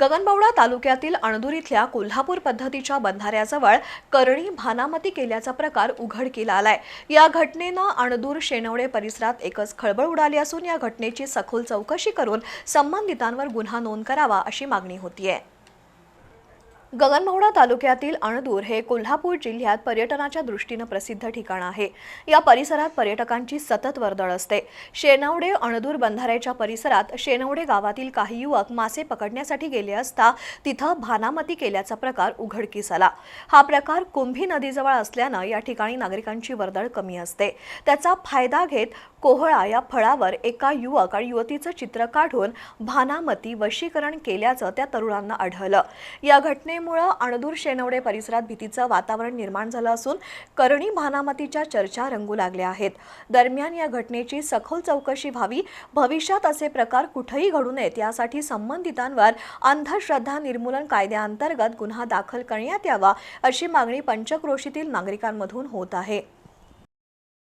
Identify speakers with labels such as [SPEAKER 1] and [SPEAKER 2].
[SPEAKER 1] गगनबावडा तालुक्यातील अणदूर इथल्या कोल्हापूर पद्धतीच्या बंधाऱ्याजवळ करणी भानामती केल्याचा प्रकार उघडकीला आलाय. या घटनेनं अणदूर शेनवडे परिसरात एकच खळबळ उडाली असून या घटनेची सखोल चौकशी करून संबंधितांवर गुन्हा नोंद करावा अशी मागणी होतीये. गगनबावडा तालुक्यातील अणदूर हे कोल्हापूर जिल्ह्यात पर्यटनाच्या दृष्टीनं प्रसिद्ध ठिकाण आहे. या परिसरात पर्यटकांची सतत वर्दळ असते. शेनवडे अणदूर बंधाऱ्याच्या परिसरात शेनवडे गावातील काही युवक मासे पकडण्यासाठी गेले असता तिथं भानामती केल्याचा प्रकार उघडकीस आला हा प्रकार कुंभी नदीजवळ असल्यानं या ठिकाणी नागरिकांची वर्दळ कमी असते. त्याचा फायदा घेत कोहळा या फळावर एका युवक आणि युवतीचं चित्र काढून भानामती वशीकरण केल्याचं त्या तरुणांना आढळलं. या घटने घटनेमुळे अणदूर शेनवडे परिसरात भीतीचं वातावरण निर्माण झालं असून करणी भानामतीच्या चर्चा रंगू लागल्या आहेत. दरम्यान या घटनेची सखोल चौकशी व्हावी भविष्यात असे प्रकार कुठेही घडू नयेत यासाठी संबंधितांवर अंधश्रद्धा निर्मूलन कायद्याअंतर्गत गुन्हा दाखल करण्यात यावा अशी मागणी पंचक्रोशीतील नागरिकांमधून होत आहे.